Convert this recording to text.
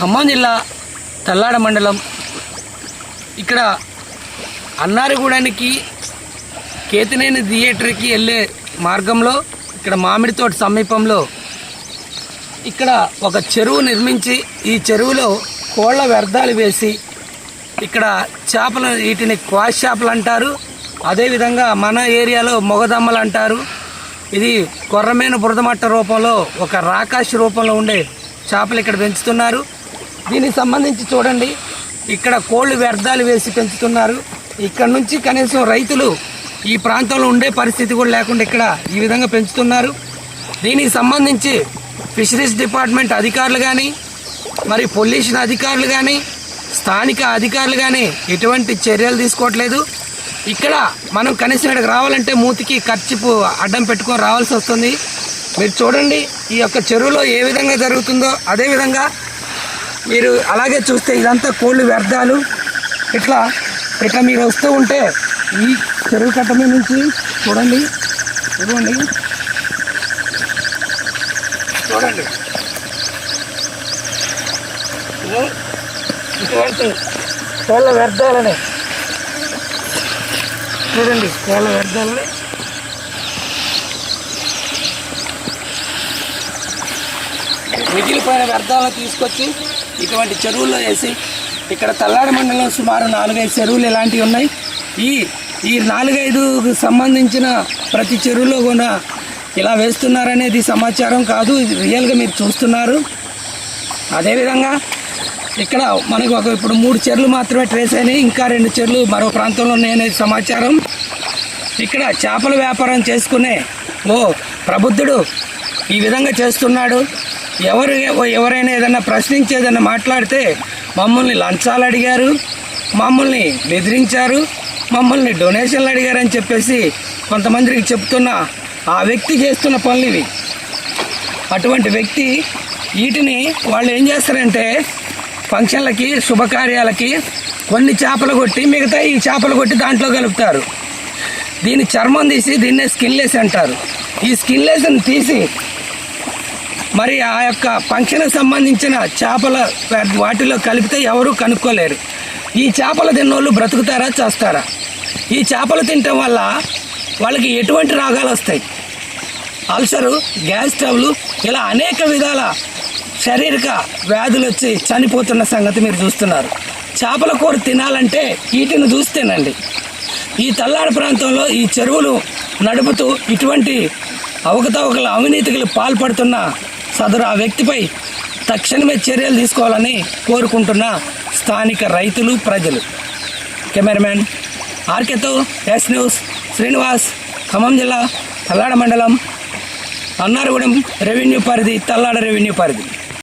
ఖమ్మం జిల్లా తల్లాడ మండలం. ఇక్కడ అన్నారగూడానికి కేతినేని థియేటర్కి వెళ్ళే మార్గంలో ఇక్కడ మామిడి తోట సమీపంలో ఇక్కడ ఒక చెరువు నిర్మించి ఈ చెరువులో కోళ్ళ వ్యర్థాలు వేసి ఇక్కడ చేపలు వీటిని క్వాష్ చేపలు అంటారు. అదేవిధంగా మన ఏరియాలో మొగదమ్మలు అంటారు. ఇది కొర్రమైన బురదమట్ట రూపంలో ఒక రాకాశ రూపంలో ఉండే చేపలు ఇక్కడ పెంచుతున్నారు. దీనికి సంబంధించి చూడండి. ఇక్కడ కోళ్ళు వ్యర్థాలు వేసి పెంచుతున్నారు. ఇక్కడ నుంచి కనీసం రైతులు ఈ ప్రాంతంలో ఉండే పరిస్థితి కూడా లేకుండా ఇక్కడ ఈ విధంగా పెంచుతున్నారు. దీనికి సంబంధించి ఫిషరీస్ డిపార్ట్మెంట్ అధికారులు కానీ మరి పొల్యూషన్ అధికారులు కానీ స్థానిక అధికారులు కానీ ఎటువంటి చర్యలు తీసుకోవట్లేదు. ఇక్కడ మనం కనీసం ఇక్కడికి రావాలంటే మూతికి ఖర్చుపు అడ్డం పెట్టుకొని రావాల్సి వస్తుంది. మీరు చూడండి ఈ యొక్క చెరువులో ఏ విధంగా జరుగుతుందో అదే విధంగా మీరు అలాగే చూస్తే ఇదంతా కోళ్ళు వ్యర్థాలు. ఇట్లా ఇట్లా మీరు వస్తూ ఉంటే ఈ చెరువు కట్ట మీద నుంచి చూడండి చూడండి. చూడండి. ఇటువంటి కోళ్ళ వ్యర్థాలని. చూడండి కోళ్ళ వ్యర్థాలని. మిగిలిపోయిన వ్యర్థాలను తీసుకొచ్చి ఇటువంటి చెరువుల్లో వేసి ఇక్కడ తల్లాడి మండలం సుమారు నాలుగైదు చెరువులు ఇలాంటివి ఉన్నాయి. ఈ ఈ నాలుగైదుకు సంబంధించిన ప్రతి చెరువులో కూడా ఇలా వేస్తున్నారనేది సమాచారం కాదు ఇది రియల్గా మీరు చూస్తున్నారు. అదేవిధంగా ఇక్కడ మనకు ఒక ఇప్పుడు మూడు చెర్లు మాత్రమే ట్రేస్ అయినాయి ఇంకా రెండు చెర్లు మరో ప్రాంతంలో ఉన్నాయనేది సమాచారం. ఇక్కడ చేపల వ్యాపారం చేసుకునే ఓ ప్రబుద్ధుడు ఈ విధంగా చేస్తున్నాడు. ఎవరు ఎవరైనా ఏదైనా ప్రశ్నించి ఏదైనా మాట్లాడితే మమ్మల్ని లంచాలు అడిగారు మమ్మల్ని బెదిరించారు మమ్మల్ని డొనేషన్లు అడిగారని చెప్పేసి కొంతమందికి చెప్తున్న ఆ వ్యక్తి చేస్తున్న పనులు ఇవి. అటువంటి వ్యక్తి వీటిని వాళ్ళు ఏం చేస్తారంటే ఫంక్షన్లకి శుభకార్యాలకి కొన్ని చేపలు కొట్టి మిగతా ఈ చేపలు కొట్టి దాంట్లో కలుపుతారు. దీని చర్మం తీసి దీన్నే స్కిన్లెస్ అంటారు. ఈ స్కిన్లెస్ని తీసి మరి ఆ యొక్క ఫంక్షన్కి సంబంధించిన చేపల వాటిలో కలిపితే ఎవరు కనుక్కోలేరు. ఈ చేపలు తిన్నోళ్ళు బ్రతుకుతారా చేస్తారా? ఈ చేపలు తినటం వల్ల వాళ్ళకి ఎటువంటి రోగాలు వస్తాయి? అల్సరు గ్యాస్ ట్రబుల్ ఇలా అనేక విధాల శారీరక వ్యాధులు వచ్చి చనిపోతున్న సంగతి మీరు చూస్తున్నారు. చేపల కూర తినాలంటే వీటిని చూస్తేనండి ఈ తల్లాడు ప్రాంతంలో ఈ చెరువులు నడుపుతూ ఇటువంటి అవకతవకల అవినీతికి పాల్పడుతున్న సదరు ఆ వ్యక్తిపై తక్షణమే చర్యలు తీసుకోవాలని కోరుకుంటున్న స్థానిక రైతులు ప్రజలు. కెమెరామెన్ ఆర్కెతో ఎస్ న్యూస్ శ్రీనివాస్ ఖమ్మం జిల్లా తల్లాడ మండలం అన్నారగూడెం రెవెన్యూ పరిధి తల్లాడ రెవెన్యూ పరిధి.